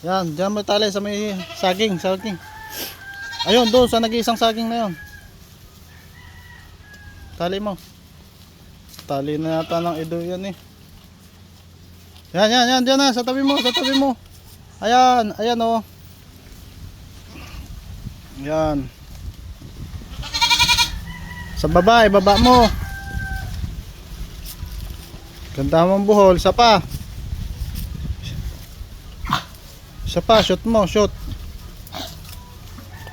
Yan, dyan mo tali sa may saging, saging. Ayun, doon sa nag-iisang saging na yun. Tali mo. Tali na yata ng ido yan eh. Yan, yan, yan, dyan na, sa tabi mo, sa tabi mo. Ayan, ayan oh. Yan. Sa baba, ibaba mo. Ganda mong buhol, isa pa. Isa pa, shoot mo, shoot.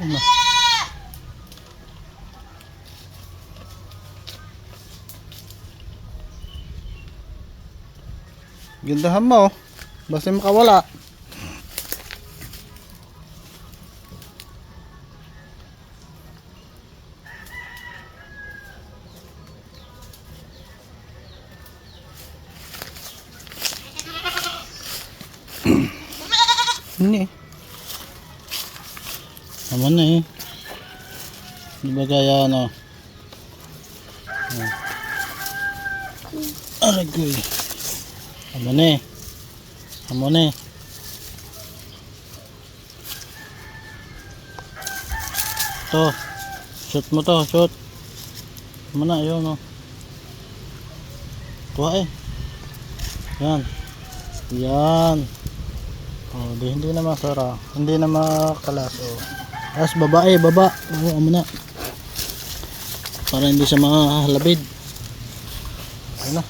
Ano? Gandahan mo. Basta makawala. Ini. Naman na eh. Di ba gaya ano? Oh. Aragoy. Amo na eh. Amo na eh. To. Shoot mo to, shoot. Amo na, yun oh. Tuwa eh. Yan. Yan. Oh, di, hindi na masara. Hindi na makalas. Oh. Tapos babae, baba. Oo, amo na. Para hindi siya makahalabid. Ayun na.